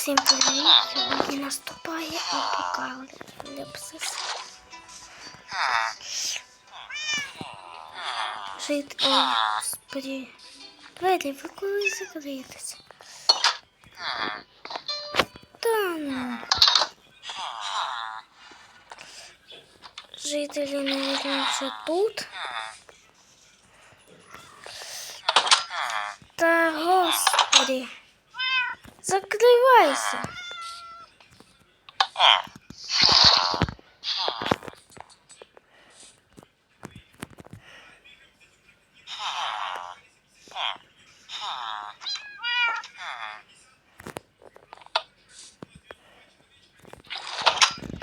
Всім привіт! Сьогодні наступає апокаліпсис. Жит... Ой, господи. Двері, ви коли закриєтеся? Та ну. Жителі, наверное, вже тут. Та господи. Закривайся.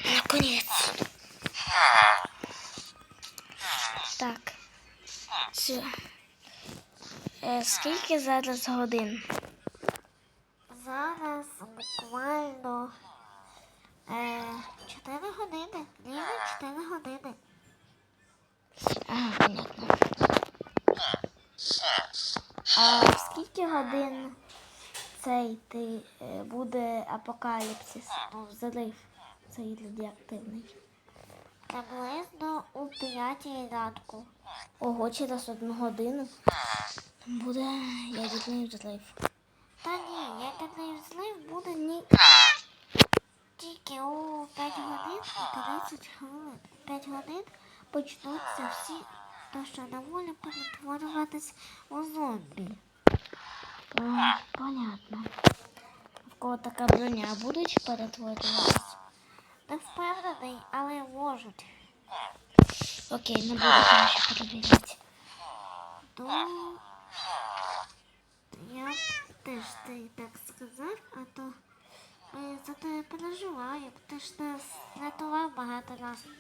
Наконец. Так. Все. Е, скільки зараз годин? Зараз буквально е, 4 години. Рівно 4 години. Ага, понятно. А скільки годин цей ти е, буде апокаліпсис? Ну, взрив цей радіоактивний. Приблизно у 5 ранку. Ого, через одну годину буде ядерний взрив. Та ні, ядерний взлив буде ні. Тільки у 5 30 хвилин. 5 годин почнуться всі, то що на волі перетворюватись у зомбі. Понятно. В кого така броня будуть перетворюватися? Не впевнений, але можуть. Окей, не буду там ще перевіряти. То я теж так сказав, а то за тебе переживаю. Ти ж нас рятував багато разів.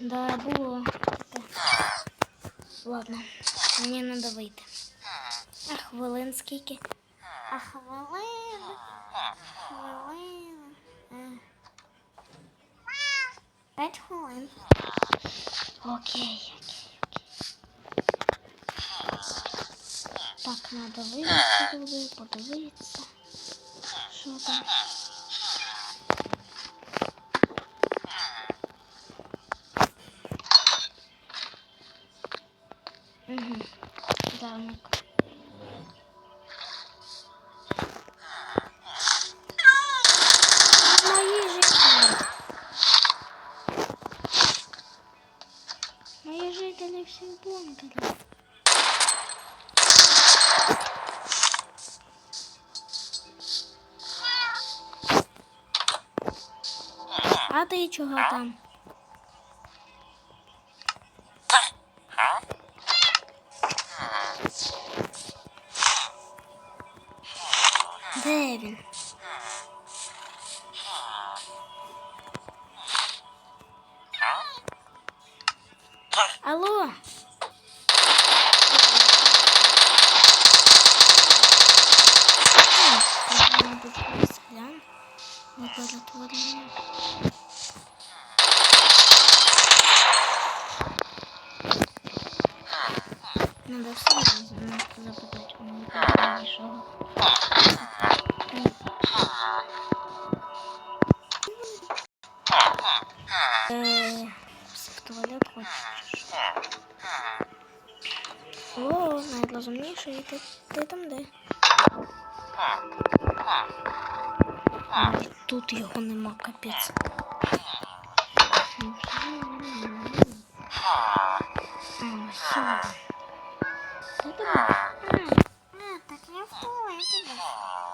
Да, було. Ладно, мені треба вийти. А хвилин скільки? А хвилин, хвилин. Е, п'ять хвилин. Окей, окей, окей. Так, треба туди, подивитися. Що там? Угу. Давник. Ти чого там? Де він? Алло? Мабуть, гляну. Не перетворення. Надо все запитати, у мене не нічого. Е, в туалет хочеш? О, найрозумніший, ти, ти там де? Тут його нема, капець. А,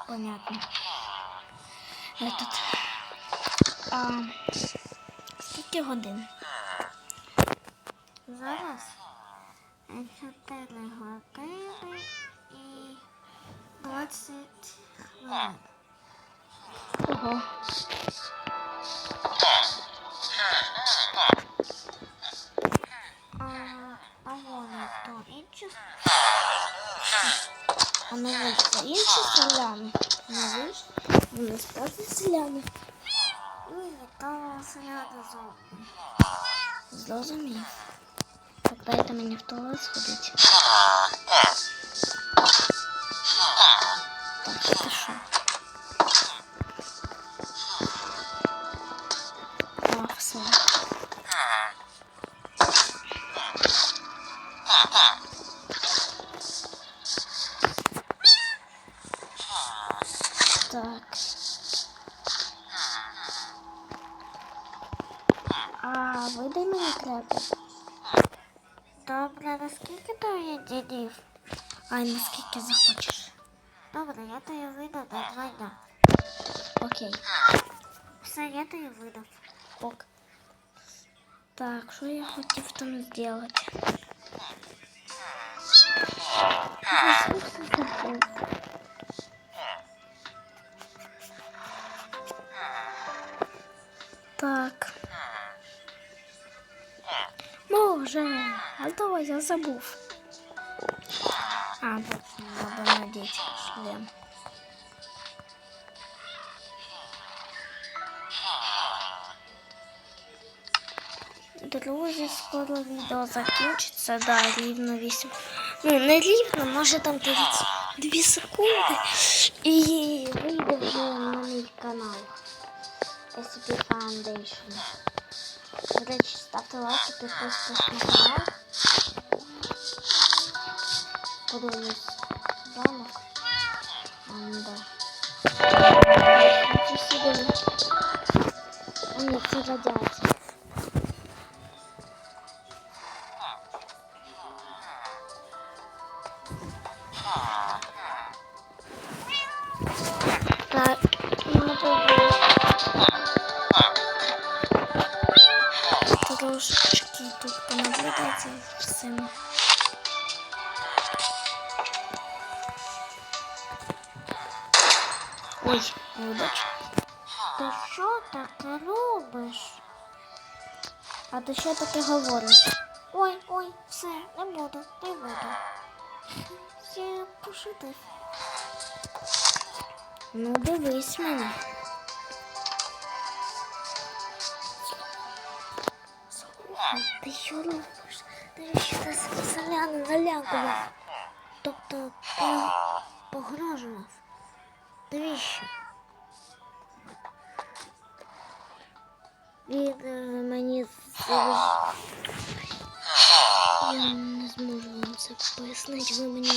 Понятно. Этот. А, скільки годин? Зараз е, 4 години і 20 хвилин. Ого. А, а вони то А на вулиці інші селяни? На вулиці? Вони справді селяни. Ні, то селяни зомбі. Зрозумів. Так дайте мені в туалет сходити. Так, що? А видай мені крепи. Добре, наскільки то є днів? Ай, наскільки захочеш. Добре, я тобі видав на два дня. Окей. Все, я тобі видав. Ок. Так, що я хотів там зробити? Так. Може, а то я забув. А, точно, надо надеть шлем. Друзі, скоро відео закінчиться, да, рівно 8. Ну, не рівно, може там 2 секунди. І вийде вже на мій канал. SCP Foundation. До речі, лайки, підписуйтесь на канал. Подивлюсь замок. М-да. Собі. А ні, це. А ти що таке говориш? Ой, ой, все, не буду, не буду. Я пошутив. Ну, дивись мене. Ти що робиш? Ти що ти селяни залякував? Тобто ти погрожував? Навіщо? Він е, мені. Я не зможу вам це пояснити. Ви мені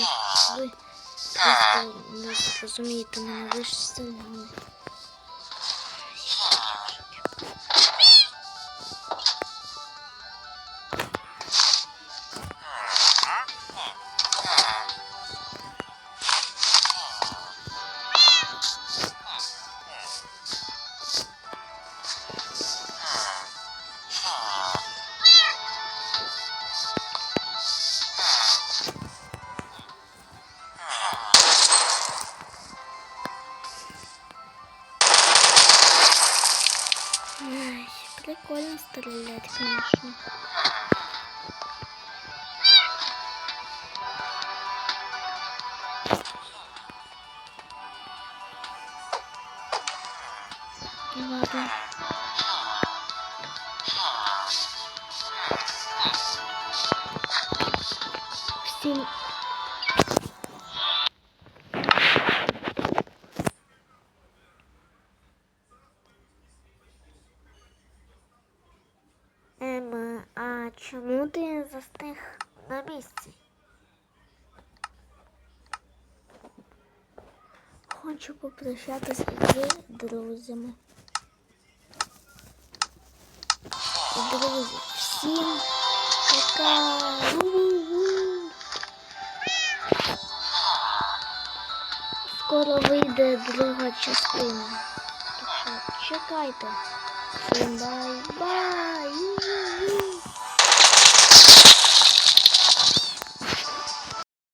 ви просто не зрозумієте мене. Ви ж сильні. Прикольно стрелять, конечно. Чому ти застиг на місці? хочу попрощатися з друзями. Друзі, всім пока. Скоро вийде друга частина. Так що чекайте. Всім бай-бай.